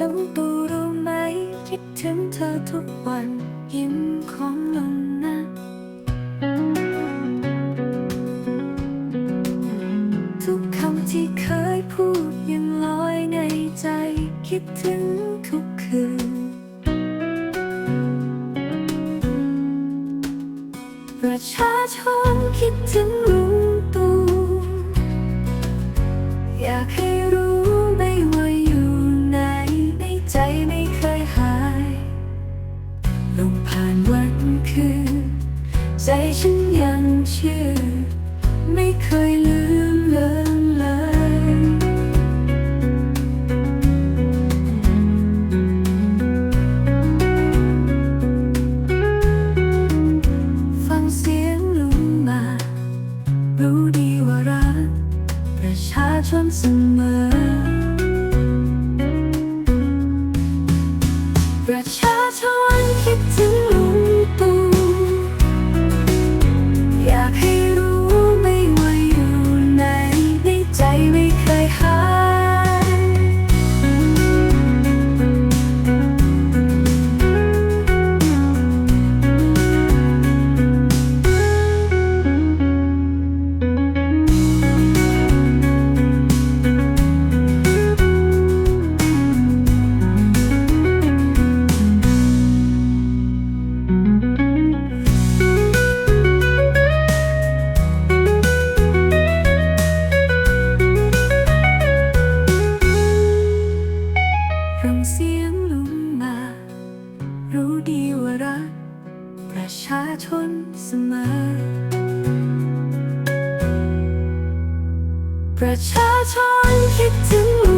ตู่รู้ไหม คิดถึงเธอทุกวัน ยิ้มของลุงนะทุกคำที่เคยพูดยังลอยในใจ คิดถึงทุกคืนประชาชนคิดถึง ลงผ่านวันคืนใจฉันยังเชื่อ ไม่เคยลืมเลือนเลย ฟังเสียงลุงมา รู้ดีว่ารัก ประชาชนเสมอประชา รู้ดีว่ารักประชาชนเสมอ ประชาชนคิดถึง